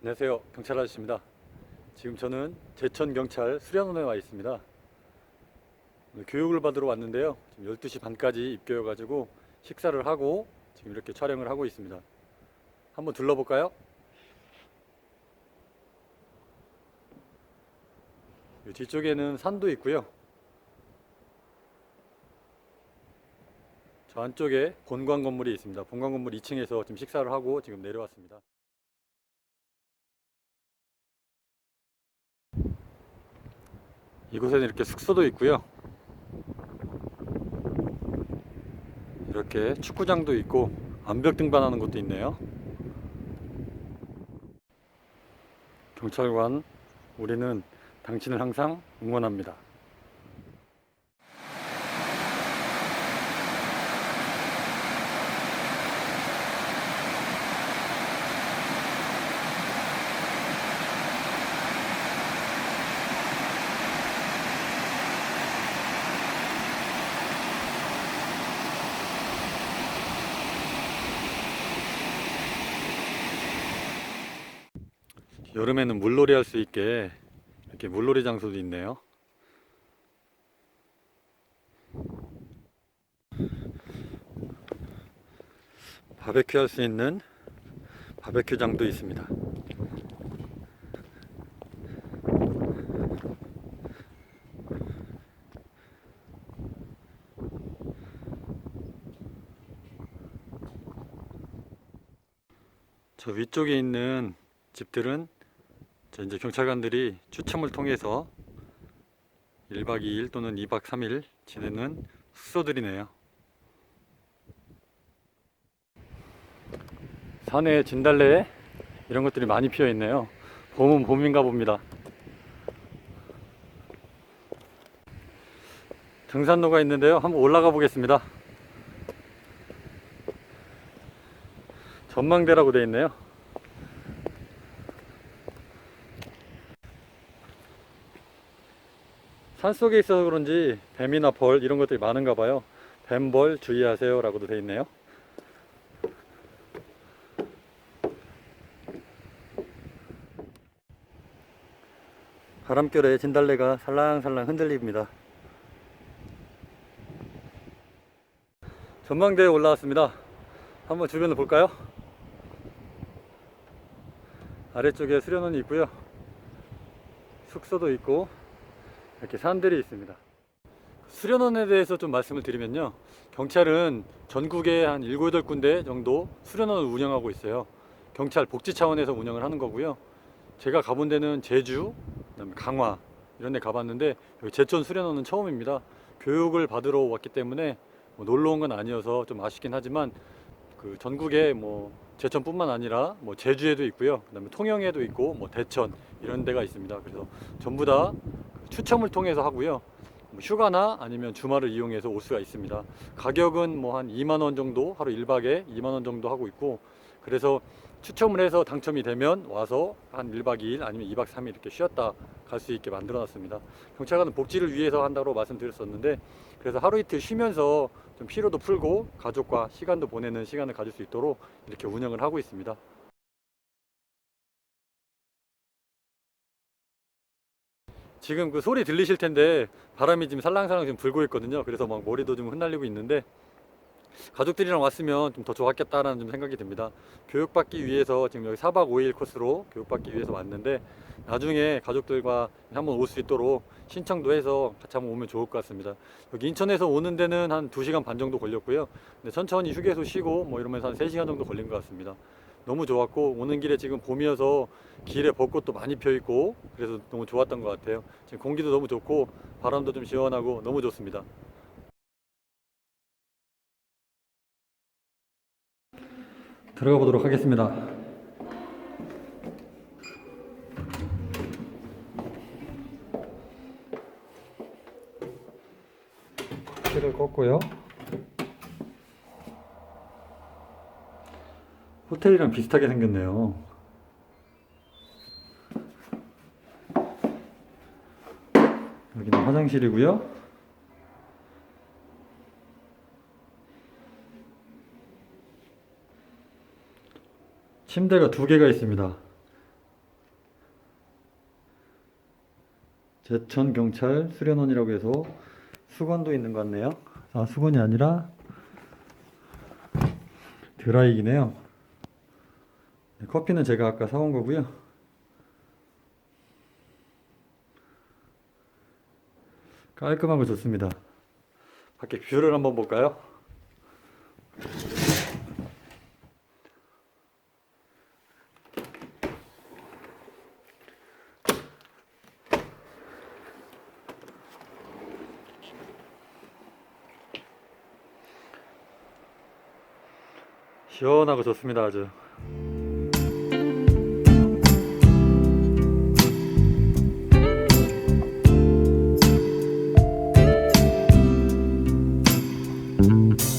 안녕하세요. 경찰 아저씨입니다. 지금 저는 제천경찰 수련원에 와 있습니다. 교육을 받으러 왔는데요. 지금 12시 반까지 입교여가지고 식사를 하고 지금 이렇게 촬영을 하고 있습니다. 한번 둘러볼까요? 이 뒤쪽에는 산도 있고요. 저 안쪽에 본관 건물이 있습니다. 본관 건물 2층에서 지금 식사를 하고 지금 내려왔습니다. 이곳에는 이렇게 숙소도 있고요. 이렇게 축구장도 있고 암벽 등반하는 곳도 있네요. 경찰관, 우리는 당신을 항상 응원합니다. 여름에는 물놀이 할 수 있게 이렇게 물놀이 장소도 있네요. 바베큐 할 수 있는 바베큐장도 있습니다. 저 위쪽에 있는 집들은 자, 이제 경찰관들이 추첨을 통해서 1박 2일 또는 2박 3일 지내는 숙소들이네요. 산에 진달래 이런 것들이 많이 피어 있네요. 봄은 봄인가 봅니다. 등산로가 있는데요. 한번 올라가 보겠습니다. 전망대라고 되어 있네요. 산 속에 있어서 그런지 뱀이나 벌 이런 것들이 많은가 봐요. 뱀벌 주의하세요 라고도 되어 있네요. 바람결에 진달래가 살랑살랑 흔들립니다. 전망대에 올라왔습니다. 한번 주변을 볼까요? 아래쪽에 수련원이 있고요. 숙소도 있고 이렇게 산들이 있습니다. 수련원에 대해서 좀 말씀을 드리면요. 경찰은 전국에 한 7, 8군데 정도 수련원을 운영하고 있어요. 경찰 복지 차원에서 운영을 하는 거고요. 제가 가본 데는 제주, 그다음에 강화 이런 데 가봤는데 여기 제천 수련원은 처음입니다. 교육을 받으러 왔기 때문에 뭐 놀러 온 건 아니어서 좀 아쉽긴 하지만 그 전국에 뭐 제천뿐만 아니라 뭐 제주에도 있고요. 그다음에 통영에도 있고 뭐 대천 이런 데가 있습니다. 그래서 전부 다 추첨을 통해서 하고요. 뭐 휴가나 아니면 주말을 이용해서 올 수가 있습니다. 가격은 뭐 한 2만 원 정도 하루 1박에 2만 원 정도 하고 있고 그래서 추첨을 해서 당첨이 되면 와서 한 1박 2일 아니면 2박 3일 이렇게 쉬었다 갈 수 있게 만들어 놨습니다. 경찰관은 복지를 위해서 한다고 말씀드렸었는데 그래서 하루 이틀 쉬면서 좀 피로도 풀고 가족과 시간도 보내는 시간을 가질 수 있도록 이렇게 운영을 하고 있습니다. 지금 그 소리 들리실 텐데 바람이 지금 살랑살랑 지금 불고 있거든요. 그래서 막 머리도 좀 흩날리고 있는데 가족들이랑 왔으면 좀 더 좋았겠다라는 좀 생각이 듭니다. 교육받기 위해서 지금 여기 4박 5일 코스로 교육받기 위해서 왔는데 나중에 가족들과 한번 올 수 있도록 신청도 해서 같이 한번 오면 좋을 것 같습니다. 여기 인천에서 오는 데는 한 2시간 반 정도 걸렸고요. 근데 천천히 휴게소 쉬고 뭐 이러면서 한 3시간 정도 걸린 것 같습니다. 너무 좋았고 오는 길에 지금 봄이어서 길에 벚꽃도 많이 펴 있고 그래서 너무 좋았던 것 같아요. 지금 공기도 너무 좋고 바람도 좀 시원하고 너무 좋습니다. 들어가 보도록 하겠습니다. 키를 껐고요. 호텔이랑 비슷하게 생겼네요. 여기는 화장실이고요. 침대가 두 개가 있습니다. 제천 경찰 수련원이라고 해서 수건도 있는 것 같네요. 아, 수건이 아니라 드라이기네요. 네, 커피는 제가 아까 사온 거고요. 깔끔하고 좋습니다. 밖에 뷰를 한번 볼까요? 시원하고 좋습니다 아주 Mm-hmm.